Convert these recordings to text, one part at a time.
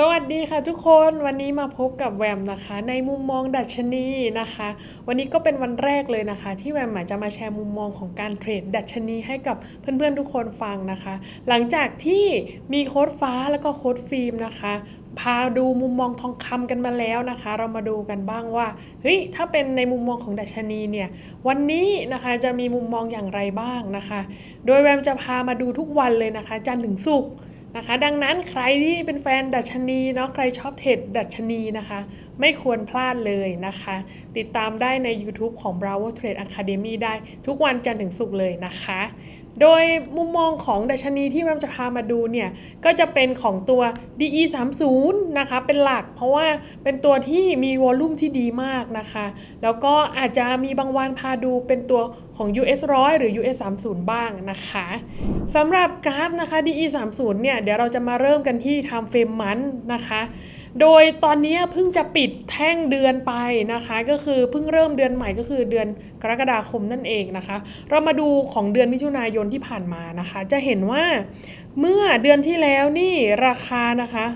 สวัสดีค่ะทุกคนวันนี้มาพบกับแวมนะคะ ในมุมมองดัชนีนะคะ วันนี้ก็เป็นวันแรกเลยนะคะ ที่แวมาจจะมาแชร์มุมมองของการเทรดดัชนีให้กับเพื่อนๆทุกคนฟังนะคะ หลังจากที่มีโค้ดฟ้าแล้วก็โค้ดฟิล์มนะคะพาดูมุมมองทองคำกันมาแล้วนะคะ เรามาดูกันบ้างว่าเฮ้ยถ้าเป็นในมุมมองของดัชนีเนี่ยวันนี้นะคะจะมีมุมมองอย่างไรบ้างนะคะ โดยแวมจะพามาดูทุกวันเลยนะคะ จันทร์ถึงศุกร์ นะคะ ดังนั้นใครที่เป็นแฟนดัชนีเนาะใครชอบเทรดดัชนีนะคะ ไม่ควรพลาดเลยนะคะ ติดตามได้ใน YouTube ของ Bravo Trade Academy ได้ทุกวันจันทร์ถึงศุกร์เลยนะคะ โดยมุมมองของดัชนีที่แมมจะพามาดูเนี่ย ก็จะเป็นของตัว DE 3 0 นะคะเป็นหลัก เพราะว่าเป็นตัวที่มีวอลลุ่มที่ดีมากนะคะ แล้วก็อาจจะมีบางวันพาดูเป็นตัวของ US 100 หรือ US 30บ้างนะคะสำหรับกราฟนะคะ DE 3 0เนี่ยเดี๋ยวเราจะมาเริ่มกันที่ time frame มันนะคะ โดยตอนนี้เพิ่งจะปิดแท่งเดือนไปนะคะ ก็คือเพิ่งเริ่มเดือนใหม่ก็คือเดือนกรกฎาคมนั่นเองนะคะ เรามาดูของเดือนมิถุนายนที่ผ่านมานะคะ จะเห็นว่าเมื่อเดือนที่แล้วนี่ราคานะคะ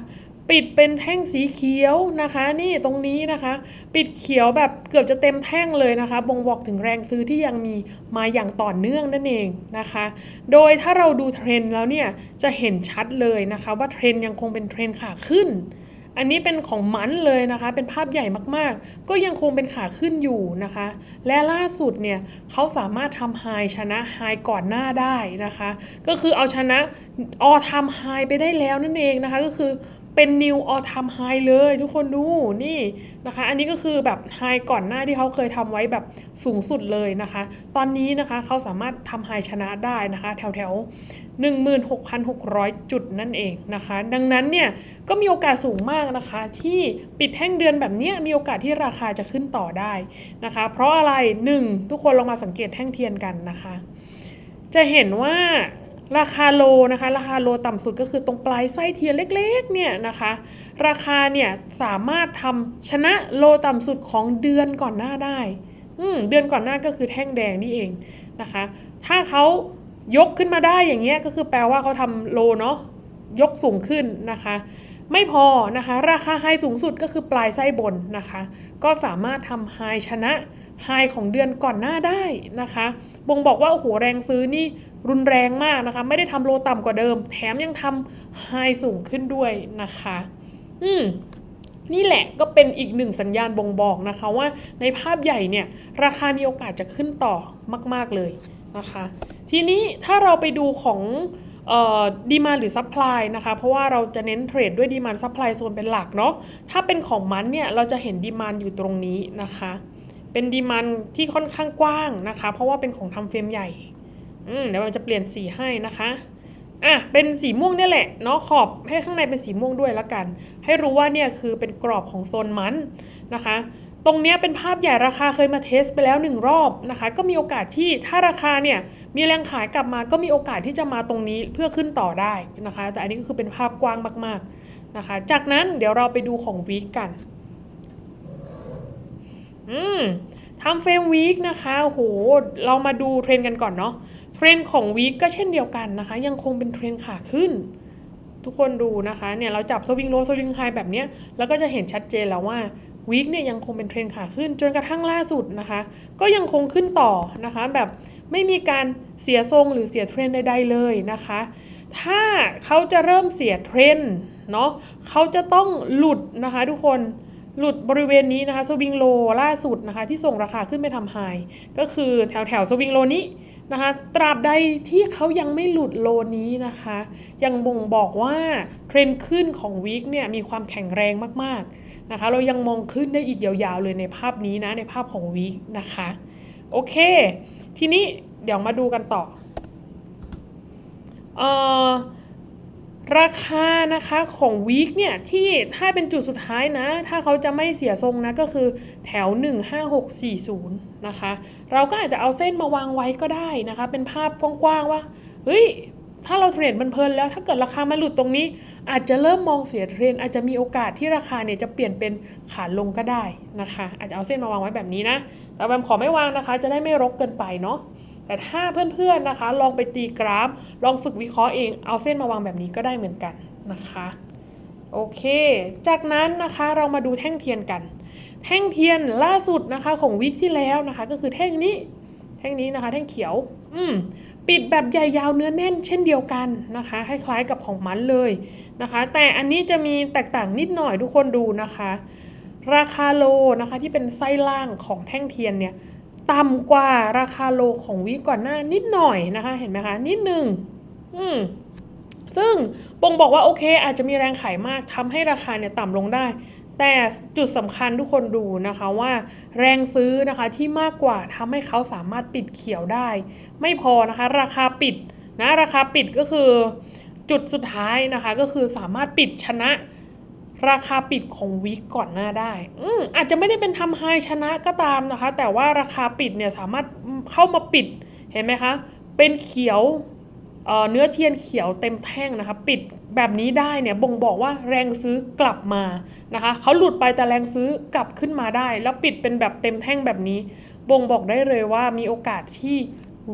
ปิดเป็นแท่งสีเขียวนะคะ นี่ตรงนี้นะคะ ปิดเขียวแบบเกือบจะเต็มแท่งเลยนะคะ บ่งบอกถึงแรงซื้อที่ยังมีมาอย่างต่อเนื่องนั่นเองนะคะ โดยถ้าเราดูเทรนด์แล้วเนี่ยจะเห็นชัดเลยนะคะ ว่าเทรนด์ยังคงเป็นเทรนด์ขาขึ้น อันนี้เป็นของมันเลยนะคะ เป็นภาพใหญ่มากๆ ก็ยังคงเป็นขาขึ้นอยู่นะคะ และล่าสุดเนี่ยเขาสามารถทำไฮชนะไฮก่อนหน้าได้นะคะ ก็คือเอาชนะออทำไฮไปได้แล้วนั่นเองนะคะก็คือ เป็น new all time high เลยทุกคนดูนี่นะคะ อันนี้ก็คือแบบไฮก่อนหน้าที่เขาเคยทำไว้แบบสูงสุดเลยนะคะ ตอนนี้นะคะเขาสามารถทำไฮชนะได้นะคะ แถวแถว16,600 จุดนั่นเองนะคะ ดังนั้นเนี่ยก็มีโอกาสสูงมากนะคะ ที่ปิดแท่งเดือนแบบนี้มีโอกาสที่ราคาจะขึ้นต่อได้นะคะ เพราะอะไร 1. ทุกคนลองมาสังเกตแท่งเทียนกันนะคะ จะเห็นว่า ราคาโลนะคะ ราคาโลต่ำสุดก็คือตรงปลายไส้เทียนเล็กๆเนี่ยนะคะ ราคาเนี่ยสามารถทำชนะโลต่ำสุดของเดือนก่อนหน้าได้อืเดือนก่อนหน้าก็คือแท่งแดงนี่เองนะคะ ถ้าเขายกขึ้นมาได้อย่างเงี้ยก็คือแปลว่าเขาทำโลเนาะยกสูงขึ้นนะคะ ไม่พอนะคะ ราคาไฮสูงสุดก็คือปลายไส้บนนะคะ ก็สามารถทำไฮชนะ ไฮของเดือนก่อนหน้าได้นะคะบ่งบอกว่าโอ้โหแรงซื้อนี่รุนแรงมากนะคะ ไม่ได้ทำโลต่ำกว่าเดิม แถมยังทำไฮสูงขึ้นด้วยนะคะ อืมนี่แหละก็เป็นอีกหนึ่งสัญญาณบ่งบอกนะคะว่าในภาพใหญ่เนี่ย ราคามีโอกาสจะขึ้นต่อมาก ๆเลยนะคะ ทีนี้ถ้าเราไปดูของดีมาหรือซัพพลายนะคะ เพราะว่าเราจะเน้นเทรดด้วยดีมานซัพพลายโซนเป็นหลักเนาะถ้าเป็นของมันเนี่ย เราจะเห็นดีมานอยู่ตรงนี้นะคะ เป็นดีมานที่ค่อนข้างกว้างนะคะ เพราะว่าเป็นของทำเฟรมใหญ่อืมเดี๋ยวมันจะเปลี่ยนสีให้นะคะอะเป็นสีม่วงเนี่ยแหละเนาะขอบให้ข้างในเป็นสีม่วงด้วยแล้วกัน ให้รู้ว่าเนี่ยคือเป็นกรอบของโซนมันนะคะ ตรงเนี้ยเป็นภาพใหญ่ราคาเคยมาเทสไปแล้วหนึ่งรอบนะคะ ก็มีโอกาสที่ถ้าราคาเนี่ยมีแรงขายกลับมาก็มีโอกาสที่จะมาตรงนี้เพื่อขึ้นต่อได้นะคะ แต่อันนี้ก็คือเป็นภาพกว้างมากๆนะคะ จากนั้นเดี๋ยวเราไปดูของวีคกัน อืมทำเฟรมวีคนะคะโหเรามาดูเทรนกันก่อนเนาะเทรนของวีคก็เช่นเดียวกันนะคะ ยังคงเป็นเทรนขาขึ้น ทุกคนดูนะคะเนี่ยเราจับสวิงโลสวิงไฮแบบเนี้ยแล้วก็จะเห็นชัดเจนแล้วว่าวีคเนี่ยยังคงเป็นเทรนขาขึ้น จนกระทั่งล่าสุดนะคะ ก็ยังคงขึ้นต่อนะคะ แบบไม่มีการเสียทรงหรือเสียเทรนใด ๆ เลยนะคะ ถ้าเขาจะเริ่มเสียเทรนเนาะเขาจะต้องหลุดนะคะทุกคน หลุดบริเวณนี้นะคะสวิงโลล่าสุดนะคะที่ส่งราคาขึ้นไปทำไฮก็คือแถวแถวสวิงโลนี้นะคะตราบใดที่เขายังไม่หลุดโลนี้นะคะ ยังบ่งบอกว่าเทรนด์ขึ้นของวีคเนี่ยมีความแข็งแรงมากๆนะคะเรายังมองขึ้นได้อีกยาวๆเลยในภาพนี้นะในภาพของวีคนะคะโอเค ทีนี้เดี๋ยวมาดูกันต่อเอ่อ ราคานะคะของวีคเนี่ยที่ถ้าเป็นจุดสุดท้ายนะ ถ้าเขาจะไม่เสียทรงนะก็คือแถว 15640 นะคะ เราก็อาจจะเอาเส้นมาวางไว้ก็ได้นะคะ เป็นภาพกว้างๆว่าเฮ้ยถ้าเราเทรดมันเพลินแล้วถ้าเกิดราคามาหลุดตรงนี้ อาจจะเริ่มมองเสียเทรนอาจจะมีโอกาสที่ราคาเนี่ยจะเปลี่ยนเป็นขาลงก็ได้นะคะ อาจจะเอาเส้นมาวางไว้แบบนี้นะแต่แบมขอไม่วางนะคะ จะได้ไม่รกเกินไปเนาะ แต่ถ้าเพื่อนๆนะคะ ลองไปตีกราฟ ลองฝึกวิเคราะห์เอง เอาเส้นมาวางแบบนี้ก็ได้เหมือนกันนะคะโอเค จากนั้นนะคะเรามาดูแท่งเทียนกัน แท่งเทียนล่าสุดนะคะของวิกที่แล้วนะคะ ก็คือแท่งนี้ แท่งนี้นะคะ แท่งเขียว อืมปิดแบบใหญ่ยาวเนื้อแน่นเช่นเดียวกันนะคะคล้ายๆกับของมันเลยนะคะ แต่อันนี้จะมีแตกต่างนิดหน่อยทุกคนดูนะคะ ราคาโลนะคะที่เป็นไส้ล่างของแท่งเทียนเนี่ย ต่ำกว่าราคาโลของวิก่อนหน้านิดหน่อยนะคะ เห็นไหมคะนิดหนึ่งอืมซึ่งปงบอกว่าโอเค อาจจะมีแรงขายมากทำให้ราคาเนี่ยต่ำลงได้ แต่จุดสำคัญทุกคนดูนะคะว่าแรงซื้อนะคะที่มากกว่าทำให้เขาสามารถปิดเขียวได้ ไม่พอนะคะ ราคาปิดนะราคาปิดก็คือ จุดสุดท้ายนะคะก็คือสามารถปิดชนะ ราคาปิดของวีคก่อนหน้าได้ อืมอาจจะไม่ได้เป็นทำไฮชนะก็ตามนะคะ แต่ว่าราคาปิดเนี่ยสามารถเข้ามาปิดเห็นไหมคะ เป็นเขียวเเนื้อเทียนเขียวเต็มแท่งนะคะ ปิดแบบนี้ได้เนี่ยบ่งบอกว่าแรงซื้อกลับมานะคะเขาหลุดไปแต่แรงซื้อกลับขึ้นมาได้ แล้วปิดเป็นแบบเต็มแท่งแบบนี้ บ่งบอกได้เลยว่ามีโอกาสที่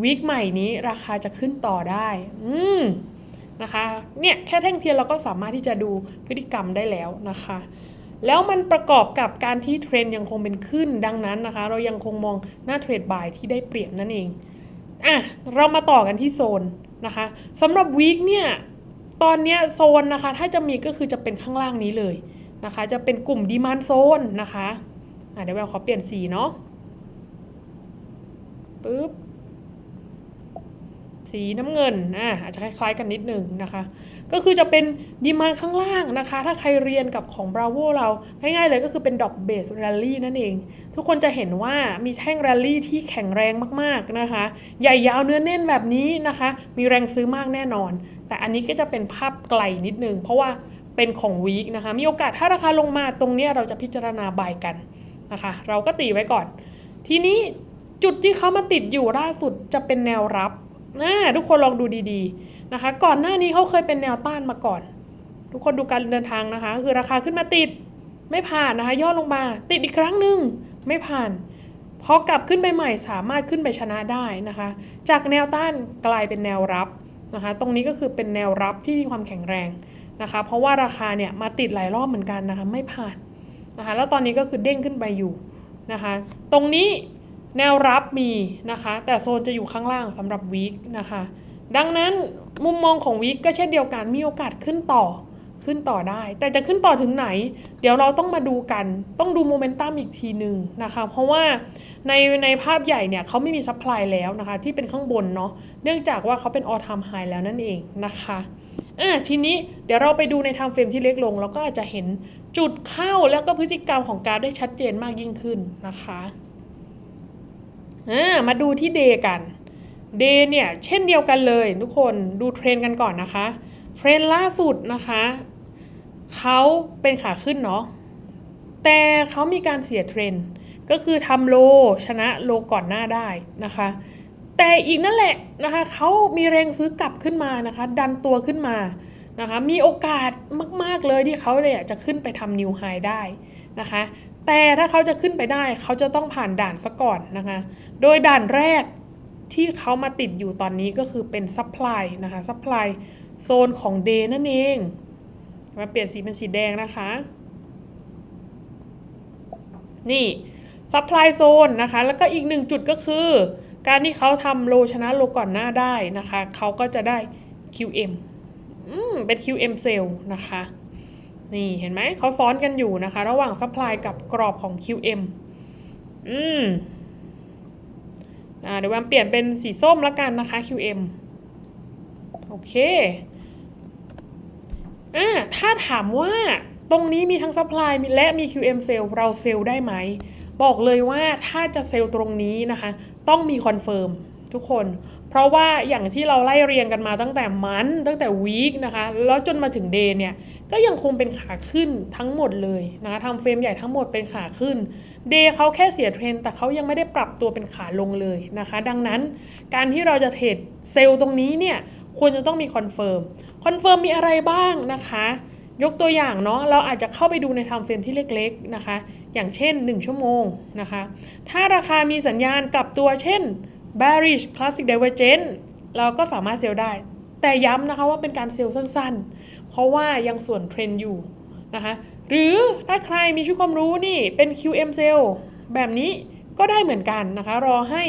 วีคใหม่นี้ราคาจะขึ้นต่อได้ อืม นะคะ เนี่ยแค่แท่งเทียนเราก็สามารถที่จะดูพฤติกรรมได้แล้วนะคะ แล้วมันประกอบกับการที่เทรนยังคงเป็นขึ้นดังนั้นนะคะ เรายังคงมองหน้าเทรดบายที่ได้เปรียบนั่นเองอะเรามาต่อกันที่โซนนะคะสำหรับวีคเนี่ยตอนเนี้ยโซนนะคะถ้าจะมีก็คือจะเป็นข้างล่างนี้เลยนะคะ จะเป็นกลุ่มดีมานโซนนะคะอะเดี๋ยวเราขอเปลี่ยนสีเนาะปึ๊บ สีน้ำเงินอะอาจจะคล้ายๆกันนิดนึงนะคะ ก็คือจะเป็นดีมาข้างล่างนะคะ ถ้าใครเรียนกับของ Bravo เราง่ายๆเลยก็คือเป็นดอกเบสแรลลี่นั่นเอง ทุกคนจะเห็นว่ามีแท่งแรลลี่ที่แข็งแรงมากๆนะคะ ใหญ่ยาวเนื้อแน่นแบบนี้นะคะ มีแรงซื้อมากแน่นอน แต่อันนี้ก็จะเป็นภาพไกลนิดนึง เพราะว่าเป็นของวีคนะคะ มีโอกาสถ้าราคาลงมาตรงนี้เราจะพิจารณาบายกันนะคะ เราก็ตีไว้ก่อน ทีนี้จุดที่เขามาติดอยู่ล่าสุดจะเป็นแนวรับ นะทุกคนลองดูดีๆนะคะ ก่อนหน้านี้เขาเคยเป็นแนวต้านมาก่อน ทุกคนดูการเดินทางนะคะ คือราคาขึ้นมาติดไม่ผ่านนะคะ ย่อลงมา ติดอีกครั้งหนึ่งไม่ผ่านพอกลับขึ้นไปใหม่สามารถขึ้นไปชนะได้นะคะ จากแนวต้านกลายเป็นแนวรับนะคะ ตรงนี้ก็คือเป็นแนวรับที่มีความแข็งแรงนะคะ เพราะว่าราคาเนี่ยมาติดหลายรอบเหมือนกันนะคะ ไม่ผ่านนะคะ แล้วตอนนี้ก็คือเด้งขึ้นไปอยู่นะคะ ตรงนี้ แนวรับมีนะคะ แต่โซนจะอยู่ข้างล่างสำหรับวีคนะคะ ดังนั้นมุมมองของวีคก็เช่นเดียวกันมีโอกาสขึ้นต่อขึ้นต่อได้ แต่จะขึ้นต่อถึงไหน เดี๋ยวเราต้องมาดูกัน ต้องดูโมเมนตัมอีกทีหนึ่งนะคะ เพราะว่าในในภาพใหญ่เนี่ยเขาไม่มีซัพพลายแล้วนะคะ ที่เป็นข้างบนเนาะเนื่องจากว่าเขาเป็น all time high แล้วนั่นเองนะคะอะทีนี้เดี๋ยวเราไปดูในทม์เฟรมที่เล็กลง เราก็อาจจะเห็นจุดเข้าแล้วก็พฤติกรรมของการได้ชัดเจนมากยิ่งขึ้นนะคะ มาดูที่เดย์กันเดย์เนี่ยเช่นเดียวกันเลยทุกคนดูเทรนกันก่อนนะคะ เทรนล่าสุดนะคะเขาเป็นขาขึ้นเนาะแต่เขามีการเสียเทรนก็คือทำโลชนะโลก่อนหน้าได้นะคะ แต่อีกนั่นแหละนะคะเขามีแรงซื้อกลับขึ้นมานะคะ ดันตัวขึ้นมานะคะมีโอกาสมาก ๆ เลยที่เขาเนี่ยจะขึ้นไปทำนิวไฮได้นะคะ แต่ถ้าเขาจะขึ้นไปได้เขาจะต้องผ่านด่านซะก่อนนะคะ โดยด่านแรกที่เขามาติดอยู่ตอนนี้ก็คือเป็นซัพพลายนะคะซัพพลายโซนของ Day นั่นเองมาเปลี่ยนสีเป็นสีแดงนะคะ นี่ซัพพลายโซนนะคะ แล้วก็อีกหนึ่งจุดก็คือ การที่เขาทำโลชนะโลก่อนหน้าได้นะคะ เขาก็จะได้ QM เป็น QM เซลล์นะคะ นี่เห็นไหมเขาซ้อนกันอยู่นะคะ ระหว่างซัพพลายกับกรอบของ QM อืมอ่าเดี๋ยวแวมเปลี่ยนเป็นสีส้มแล้วกันนะคะ QM โอเคอ่าถ้าถามว่าตรงนี้มีทั้ง supply มีและมี QM เซลเราเซลได้ไหม บอกเลยว่าถ้าจะเซลตรงนี้นะคะ ต้องมีคอนเฟิร์มทุกคน เพราะว่าอย่างที่เราไล่เรียงกันมาตั้งแต่มันตั้งแต่วีคนะคะ แล้วจนมาถึงเดย์เนี่ย ก็ยังคงเป็นขาขึ้นทั้งหมดเลยนะคะทำเฟรมใหญ่ทั้งหมดเป็นขาขึ้นเดย์เขาแค่เสียเทรนแต่เขายังไม่ได้ปรับตัวเป็นขาลงเลยนะคะ ดังนั้นการที่เราจะเทรดเซลล์ตรงนี้เนี่ย ควรจะต้องมีคอนเฟิร์มคอนเฟิร์มมีอะไรบ้างนะคะ ยกตัวอย่างเนาะเราอาจจะเข้าไปดูในทม์เฟรมที่เล็กๆนะคะ อย่างเช่น 1 ชั่วโมงนะคะ ถ้าราคามีสัญญาณกลับตัวเช่น bearish classic divergence เราก็สามารถเซลล์ได้ แต่ย้ำนะคะว่าเป็นการเซลล์สั้นๆ เพราะว่ายังส่วนเทรนอยู่นะคะหรือถ้าใครมีชุดความรู้นี่เป็น QM Cell แบบนี้ก็ได้เหมือนกันนะคะ รอให้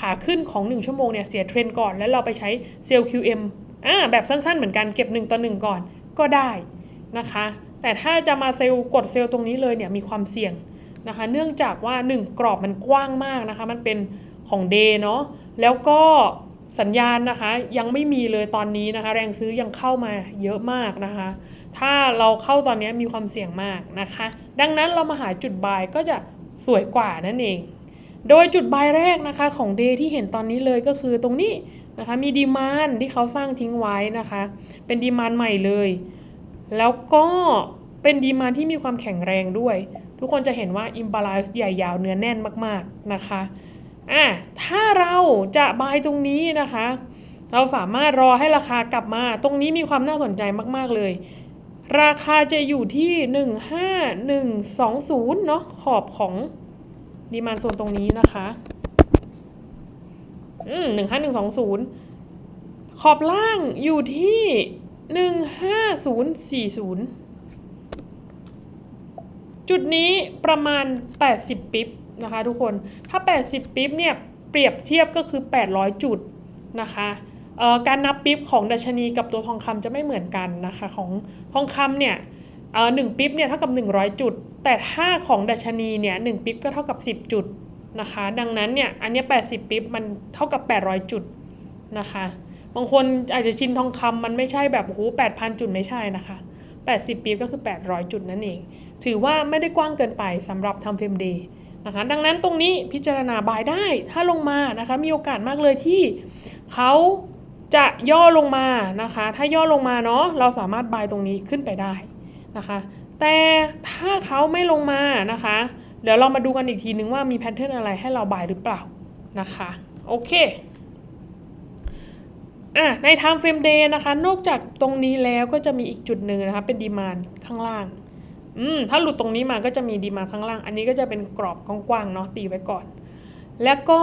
ขาขึ้นของ 1 ชั่วโมงเนี่ยเสียเทรนก่อน แล้วเราไปใช้เซลล์ QM อ่าแบบสั้นๆ เหมือนกันเก็บ 1 ต่อ 1 ก่อนก็ได้นะคะ แต่ถ้าจะมาเซลล์กดเซลล์ตรงนี้เลยเนี่ยมีความเสี่ยงนะคะ เนื่องจากว่า 1 กรอบมันกว้างมากนะคะ มันเป็น ของ Day เนาะแล้วก็สัญญาณนะคะยังไม่มีเลยตอนนี้นะคะ แรงซื้อยังเข้ามาเยอะมากนะคะ ถ้าเราเข้าตอนนี้มีความเสี่ยงมากนะคะ ดังนั้นเรามาหาจุดบายก็จะสวยกว่านั่นเอง โดยจุดบายแรกนะคะของ Day ที่เห็นตอนนี้เลยก็คือตรงนี้นะคะมีดีมานที่เขาสร้างทิ้งไว้นะคะ เป็นดีมานใหม่เลย แล้วก็เป็นดีมานที่มีความแข็งแรงด้วย ทุกคนจะเห็นว่า imbalance ใหญ่ยาวเนื้อแน่นมากๆนะคะ อะถ้าเราจะบายตรงนี้นะคะ เราสามารถรอให้ราคากลับมา ตรงนี้มีความน่าสนใจมาก ๆ เลย ราคาจะอยู่ที่ 15120 เนาะขอบของดีมานโซนตรงนี้นะคะ อืม15120 ขอบล่างอยู่ที่ 15040 จุดนี้ประมาณ 80 ปิ๊บ นะคะทุกคนถ้า 80 ปิ๊บเนี่ยเปรียบเทียบก็คือ 800 จุดนะคะการนับปิ๊บของดัชนีกับตัวทองคำจะไม่เหมือนกันนะคะของทองคำเนี่ยหนึ่งปิ๊บเนี่ยเท่ากับ 100 จุด แต่ถ้าของดัชนีเนี่ยหนึ่งปิ๊บก็เท่ากับ 10 จุดนะคะ ดังนั้นเนี่ยอันนี้ 80 ปิ๊บมันเท่ากับ 800 จุดนะคะบางคนอาจจะชินทองคำมันไม่ใช่แบบโอ้โห8,000จุดไม่ใช่นะคะ 80 ปีบก็คือ 800 จุดนั่นเอง ถือว่าไม่ได้กว้างเกินไปสำหรับทำเฟรมเดย์ นะคะดังนั้นตรงนี้พิจารณาบายได้ถ้าลงมานะคะมีโอกาสมากเลยที่เขาจะย่อลงมานะคะ ถ้าย่อลงมาเนาะเราสามารถบายตรงนี้ขึ้นไปได้นะคะ แต่ถ้าเขาไม่ลงมานะคะ เดี๋ยวเรามาดูกันอีกทีนึงว่ามีแพทเทิร์นอะไรให้เราบายหรือเปล่านะคะโอเคอะใน time frame day นะคะ นอกจากตรงนี้แล้วก็จะมีอีกจุดหนึ่งนะคะเป็นดีมานข้างล่าง อืมถ้าหลุดตรงนี้มาก็จะมีดีมาข้างล่าง อันนี้ก็จะเป็นกรอบกว้างๆเนาะตีไว้ก่อน แล้วก็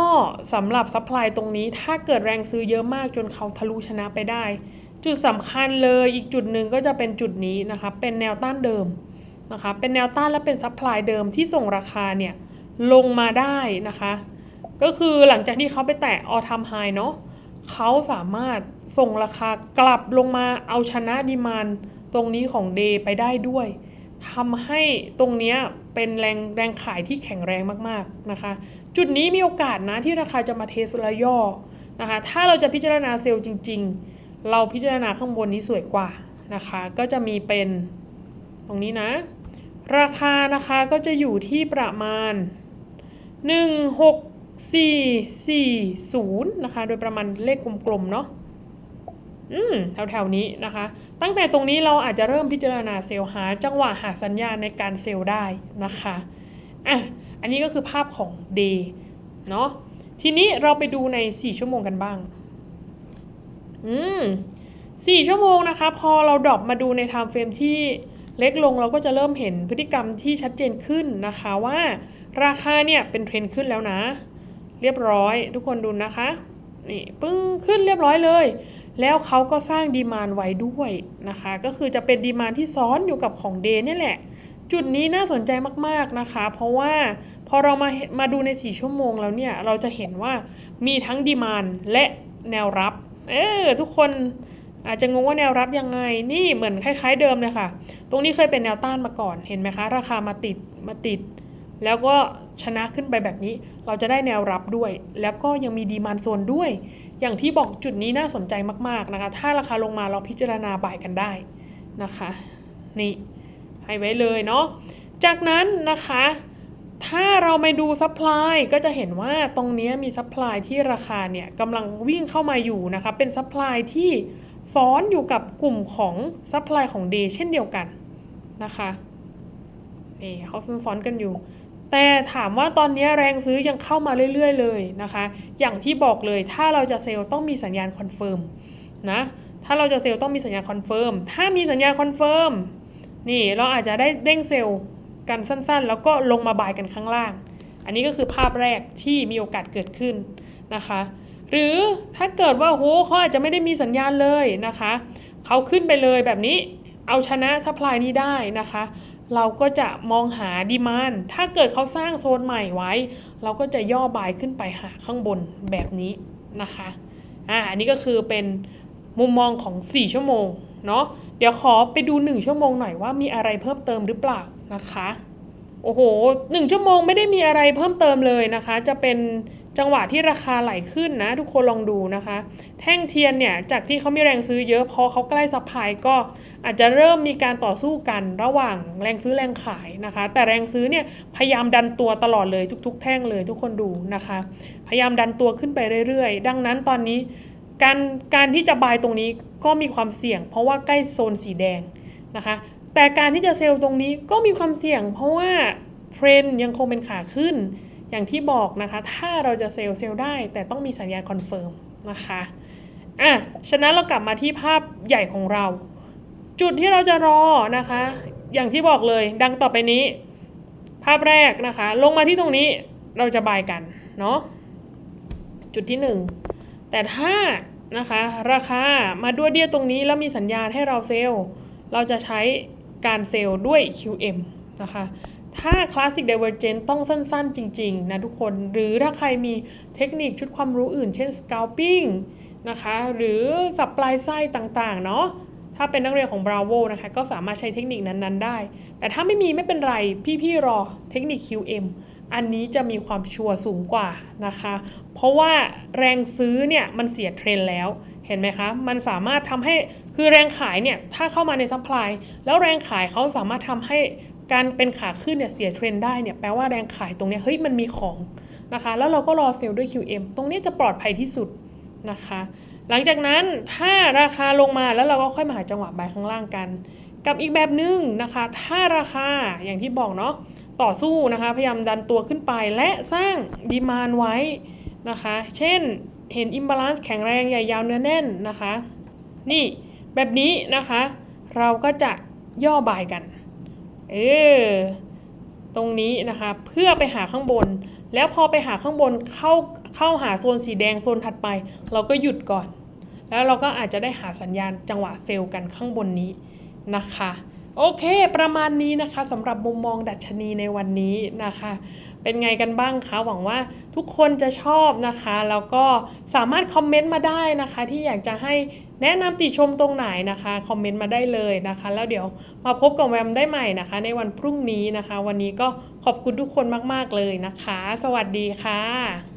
สำหรับซัพพลายตรงนี้ถ้าเกิดแรงซื้อเยอะมากจนเขาทะลุชนะไปได้ จุดสำคัญเลยอีกจุดหนึ่งก็จะเป็นจุดนี้นะคะ เป็นแนวต้านเดิมนะคะ เป็นแนวต้านและเป็นซัพพลายเดิมที่ส่งราคาเนี่ยลงมาได้นะคะ ก็คือหลังจากที่เขาไปแตะ all time high เนาะเขาสามารถส่งราคากลับลงมาเอาชนะดีมานตรงนี้ของ Day ไปได้ด้วย ทำให้ตรงนี้เป็นแรงแรงขายที่แข็งแรงมากๆนะคะ จุดนี้มีโอกาสนะที่ราคาจะมาเทสระย่อนะคะ ถ้าเราจะพิจารณาเซลล์จริง ๆ เราพิจารณาข้างบนนี้สวยกว่านะคะ ก็จะมีเป็นตรงนี้นะ ราคานะคะก็จะอยู่ที่ประมาณ 1 6 4 4 0นะคะ โดยประมาณเลขกลมๆเนาะ อืมแถวๆนี้นะคะ ตั้งแต่ตรงนี้เราอาจจะเริ่มพิจารณาเซลล์หา จังหวะหาสัญญาณในการเซลล์ได้นะคะอะอันนี้ก็คือภาพของ day เนาะทีนี้เราไปดูใน 4 ชั่วโมงกันบ้าง อืม4ชั่วโมงนะคะ พอเราดรอปมาดูใน time frame ที่เล็กลงเราก็จะเริ่มเห็นพฤติกรรมที่ชัดเจนขึ้นนะคะว่าราคาเนี่ยเป็นเทรนขึ้นแล้วนะ เรียบร้อยทุกคนดูนะคะ นี่ปึ้งขึ้นเรียบร้อยเลย แล้วเขาก็สร้างดีมานไว้ด้วยนะคะ ก็คือจะเป็นดีมานที่ซ้อนอยู่กับของเดย์นี่แหละ จุดนี้น่าสนใจมากๆนะคะ เพราะว่าพอเรามามาดูใน 4 ชั่วโมงแล้วเนี่ย เราจะเห็นว่ามีทั้งดีมานและแนวรับ เออทุกคนอาจจะงงว่าแนวรับยังไง นี่เหมือนคล้ายๆเดิมเลยค่ะ ตรงนี้เคยเป็นแนวต้านมาก่อน เห็นไหมคะ ราคามาติด มาติด แล้วก็ชนะขึ้นไปแบบนี้ เราจะได้แนวรับด้วย แล้วก็ยังมีดีมานโซนด้วย อย่างที่บอกจุดนี้น่าสนใจมากๆนะคะ ถ้าราคาลงมาเราพิจารณาบ่ายกันได้นะคะ นี่ให้ไว้เลยเนาะ จากนั้นนะคะ ถ้าเราไปดูซัพพลายก็จะเห็นว่าตรงนี้มีซัพพลายที่ราคาเนี่ยกำลังวิ่งเข้ามาอยู่นะคะ เป็นซัพพลายที่ซ้อนอยู่กับกลุ่มของซัพพลายของ Day เช่นเดียวกันนะคะนี่เขาซ้อนๆกันอยู่ แต่ถามว่าตอนนี้แรงซื้อยังเข้ามาเรื่อย ๆ เลยนะคะ อย่างที่บอกเลยถ้าเราจะเซลล์ต้องมีสัญญาณคอนเฟิร์มนะ ถ้าเราจะเซลล์ต้องมีสัญญาณคอนเฟิร์ม ถ้ามีสัญญาณคอนเฟิร์มนี่เราอาจจะได้เด้งเซลล์กันสั้นๆ แล้วก็ลงมาบายกันข้างล่าง อันนี้ก็คือภาพแรกที่มีโอกาสเกิดขึ้นนะคะ หรือถ้าเกิดว่าโหเขาอาจจะไม่ได้มีสัญญาณเลยนะคะ เขาขึ้นไปเลยแบบนี้เอาชนะซัพพลายนี้ได้นะคะ เราก็จะมองหาดีมานถ้าเกิดเขาสร้างโซนใหม่ไว้ เราก็จะย่อบายขึ้นไปหาข้างบนแบบนี้นะคะอ่าอันนี้ก็คือเป็นมุมมองของ 4 ชั่วโมงเนาะเดี๋ยวขอไปดู 1 ชั่วโมงหน่อยว่ามีอะไรเพิ่มเติมหรือเปล่านะคะ โอ้โหหนึ่งชั่วโมงไม่ได้มีอะไรเพิ่มเติมเลยนะคะ จะเป็น จังหวะที่ราคาไหลขึ้นนะ ทุกคนลองดูนะคะ แท่งเทียนเนี่ยจากที่เขามีแรงซื้อเยอะพอเขาใกล้ซัพพลายก็อาจจะเริ่มมีการต่อสู้กันระหว่างแรงซื้อแรงขายนะคะ แต่แรงซื้อเนี่ยพยายามดันตัวตลอดเลยทุก ๆ แท่งเลยทุกคนดูนะคะ พยายามดันตัวขึ้นไปเรื่อยๆ ดังนั้นตอนนี้การการที่จะบายตรงนี้ก็มีความเสี่ยง เพราะว่าใกล้โซนสีแดงนะคะ แต่การที่จะเซลล์ตรงนี้ก็มีความเสี่ยง เพราะว่าเทรนยังคงเป็นขาขึ้น อย่างที่บอกนะคะ ถ้าเราจะเซลล์เซลล์ได้ แต่ต้องมีสัญญาณคอนเฟิร์มนะคะอะฉะนั้นเรากลับมาที่ภาพใหญ่ของเรา จุดที่เราจะรอนะคะ อย่างที่บอกเลยดังต่อไปนี้ ภาพแรกนะคะ ลงมาที่ตรงนี้เราจะบายกันเนาะจุดที่หนึ่งแต่ถ้านะคะราคามาด้วยเดียตรงนี้แล้วมีสัญญาณให้เราเซลล์ เราจะใช้การเซลล์ด้วย QM นะคะ ถ้า Classic Divergence ต้องสั้นๆจริง ๆ นะทุกคน หรือถ้าใครมีเทคนิคชุดความรู้อื่น เช่น Scalping นะคะ หรือสับปลายไส้ต่าง ๆ เนาะถ้าเป็นนักเรียนของ Bravo นะคะ ก็สามารถใช้เทคนิคนั้นๆ ได้ แต่ถ้าไม่มีไม่เป็นไร พี่ ๆ รอเทคนิค QM อันนี้จะมีความชัวร์สูงกว่านะคะ เพราะว่าแรงซื้อเนี่ยมันเสียเทรนแล้ว เห็นไหมคะ มันสามารถทำให้ คือแรงขายเนี่ยถ้าเข้ามาในซัพพลายแล้วแรงขายเขาสามารถทำให้ การเป็นขาขึ้นเนี่ยเสียเทรนได้เนี่ยแปลว่าแรงขายตรงเนี้ยเฮ้ยมันมีของนะคะแล้วเราก็รอเซลล์ด้วย QM ตรงนี้จะปลอดภัยที่สุดนะคะ หลังจากนั้นถ้าราคาลงมาแล้วเราก็ค่อยมาหาจังหวะบายข้างล่างกัน กับอีกแบบหนึ่งนะคะ ถ้าราคาอย่างที่บอกเนาะต่อสู้นะคะ พยายามดันตัวขึ้นไปและสร้างดีมานไว้นะคะ เช่นเห็นอิมบาลานซ์แข็งแรงใหญ่ยาวเนื้อแน่นนะคะ นี่แบบนี้นะคะ เราก็จะย่อบายกัน เออตรงนี้นะคะ เพื่อไปหาข้างบน แล้วพอไปหาข้างบนเข้าเข้าหาโซนสีแดงโซนถัดไป เราก็หยุดก่อน แล้วเราก็อาจจะได้หาสัญญาณจังหวะเซลล์กันข้างบนนี้นะคะ โอเค ประมาณนี้นะคะสำหรับมุมมองดัชนีในวันนี้นะคะ เป็นไงกันบ้างคะ หวังว่าทุกคนจะชอบนะคะ แล้วก็สามารถคอมเมนต์มาได้นะคะ ที่อยากจะให้แนะนำติชมตรงไหนนะคะ คอมเมนต์มาได้เลยนะคะ แล้วเดี๋ยวมาพบกับแวมได้ใหม่นะคะ ในวันพรุ่งนี้นะคะ วันนี้ก็ขอบคุณทุกคนมาก ๆ เลยนะคะ สวัสดีค่ะ